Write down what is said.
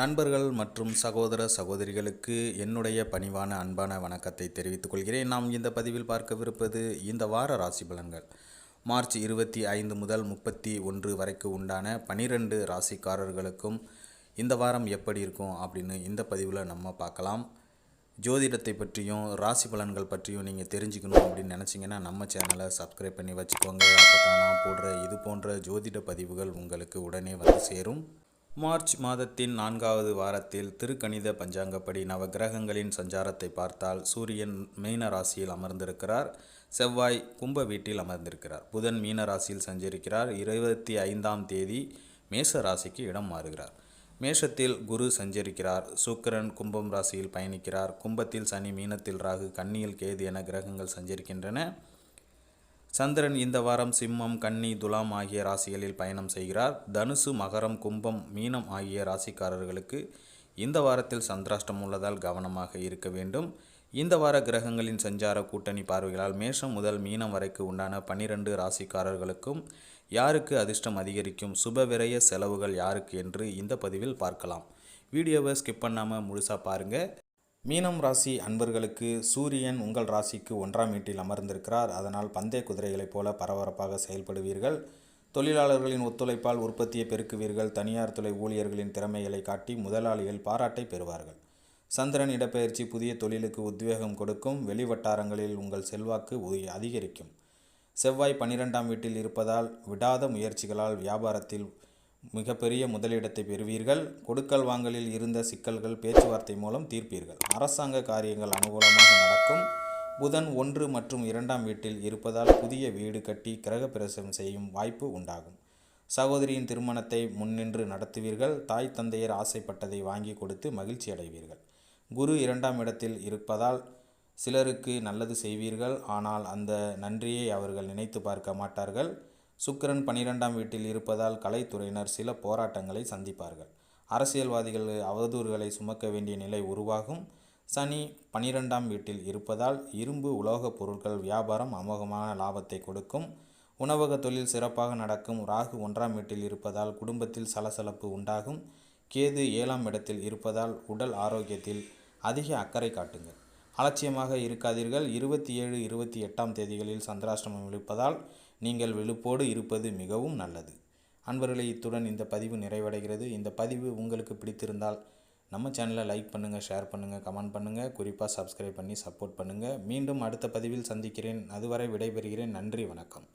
நண்பர்கள் மற்றும் சகோதர சகோதரிகளுக்கு என்னுடைய பணிவான அன்பான வணக்கத்தை தெரிவித்துக் கொள்கிறேன். நாம் இந்த பதிவில் பார்க்கவிருப்பது இந்த வார ராசி பலன்கள். மார்ச் இருபத்தி ஐந்து முதல் முப்பத்தி ஒன்று வரைக்கு உண்டான பனிரெண்டு ராசிக்காரர்களுக்கும் இந்த வாரம் எப்படி இருக்கும் அப்படின்னு இந்த பதிவில் நம்ம பார்க்கலாம். ஜோதிடத்தை பற்றியும் ராசி பலன்கள் பற்றியும் நீங்கள் தெரிஞ்சுக்கணும் அப்படின்னு நினச்சிங்கன்னா நம்ம சேனலை சப்ஸ்கிரைப் பண்ணி வச்சுக்கோங்க. அப்போ தான் நான் போடுற இது போன்ற ஜோதிட பதிவுகள் உங்களுக்கு உடனே வந்து சேரும். மார்ச் மாதத்தின் நான்காவது வாரத்தில் திருக்கணித பஞ்சாங்கப்படி நவகிரகங்களின் சஞ்சாரத்தை பார்த்தால் சூரியன் மீன ராசியில் அமர்ந்திருக்கிறார். செவ்வாய் கும்ப வீட்டில் அமர்ந்திருக்கிறார். புதன் மீன ராசியில் சஞ்சரிக்கிறார். இருபத்தி ஐந்தாம் தேதி மேஷ ராசிக்கு இடம் மாறுகிறார். மேஷத்தில் குரு சஞ்சரிக்கிறார். சுக்கரன் கும்பம் ராசியில் பயணிக்கிறார். கும்பத்தில் சனி மீனத்தில் ராகு கன்னியில் கேது என கிரகங்கள் சஞ்சரிக்கின்றன. சந்திரன் இந்த வாரம் சிம்மம் கன்னி துலாம் ஆகிய ராசிகளில் பயணம் செய்கிறார். தனுசு மகரம் கும்பம் மீனம் ஆகிய ராசிக்காரர்களுக்கு இந்த வாரத்தில் சந்திராஷ்டம் உள்ளதால் கவனமாக இருக்க வேண்டும். இந்த வார கிரகங்களின் சஞ்சார கூட்டணி பார்வைகளால் மேஷம் முதல் மீனம் வரைக்கு உண்டான பனிரெண்டு ராசிக்காரர்களுக்கும் யாருக்கு அதிர்ஷ்டம் அதிகரிக்கும் சுப விரய செலவுகள் யாருக்கு என்று இந்த பதிவில் பார்க்கலாம். வீடியோவை ஸ்கிப் பண்ணாமல் முழுசாக பாருங்கள் மீனம் ராசி அன்பர்களுக்கு சூரியன் உங்கள் ராசிக்கு ஒன்றாம் வீட்டில் அமர்ந்திருக்கிறார். அதனால் பந்தய குதிரைகளைப் போல பரபரப்பாக செயல்படுவீர்கள். தொழிலாளர்களின் ஒத்துழைப்பால் உற்பத்தியை பெருக்குவீர்கள். தனியார் துறை ஊழியர்களின் திறமைகளை காட்டி முதலாளிகள் பாராட்டை பெறுவார்கள். சந்திரன் இடப்பெயர்ச்சி புதிய தொழிலுக்கு உத்வேகம் கொடுக்கும். வெளிவட்டாரங்களில் உங்கள் செல்வாக்கு அதிகரிக்கும். செவ்வாய் பன்னிரெண்டாம் வீட்டில் இருப்பதால் விடாத முயற்சிகளால் வியாபாரத்தில் மிகப்பெரிய முதலிடத்தை பெறுவீர்கள். கொடுக்கல் வாங்கலில் இருந்த சிக்கல்கள் பேச்சுவார்த்தை மூலம் தீர்ப்பீர்கள். அரசாங்க காரியங்கள் அனுகூலமாக நடக்கும். புதன் ஒன்று மற்றும் இரண்டாம் வீட்டில் இருப்பதால் புதிய வீடு கட்டி கிரகப்பிரசவம் செய்யும் வாய்ப்பு உண்டாகும். சகோதரியின் திருமணத்தை முன்னின்று நடத்துவீர்கள். தாய் தந்தையர் ஆசைப்பட்டதை வாங்கி கொடுத்து மகிழ்ச்சி அடைவீர்கள். குரு இரண்டாம் இடத்தில் இருப்பதால் சிலருக்கு நல்லது செய்வீர்கள். ஆனால் அந்த நன்றியை அவர்கள் நினைத்து பார்க்க மாட்டார்கள். சுக்கிரன் பனிரெண்டாம் வீட்டில் இருப்பதால் கலைத்துறையினர் சில போராட்டங்களை சந்திப்பார்கள். அரசியல்வாதிகள் அவதூறுகளை சுமக்க வேண்டிய நிலை உருவாகும். சனி பனிரெண்டாம் வீட்டில் இருப்பதால் இரும்பு உலோகப் பொருட்கள் வியாபாரம் அமோகமான லாபத்தை கொடுக்கும். உணவக தொழில் சிறப்பாக நடக்கும். ராகு ஒன்றாம் வீட்டில் இருப்பதால் குடும்பத்தில் சலசலப்பு உண்டாகும். கேது ஏழாம் இடத்தில் இருப்பதால் உடல் ஆரோக்கியத்தில் அதிக அக்கறை காட்டுங்கள். அலட்சியமாக இருக்காதீர்கள். இருபத்தி ஏழு இருபத்தி எட்டாம் தேதிகளில் சந்திராஷ்டிரமம் இருப்பதால் நீங்கள் விழுப்போடு இருப்பது மிகவும் நல்லது. அன்பர்களே இத்துடன் இந்த பதிவு நிறைவடைகிறது. இந்த பதிவு உங்களுக்கு பிடித்திருந்தால் நம்ம சேனலை லைக் பண்ணுங்கள் ஷேர் பண்ணுங்கள் கமெண்ட் பண்ணுங்கள் குறிப்பாக சப்ஸ்கிரைப் பண்ணி சப்போர்ட் பண்ணுங்கள் மீண்டும் அடுத்த பதிவில் சந்திக்கிறேன். அதுவரை விடைபெறுகிறேன். நன்றி வணக்கம்.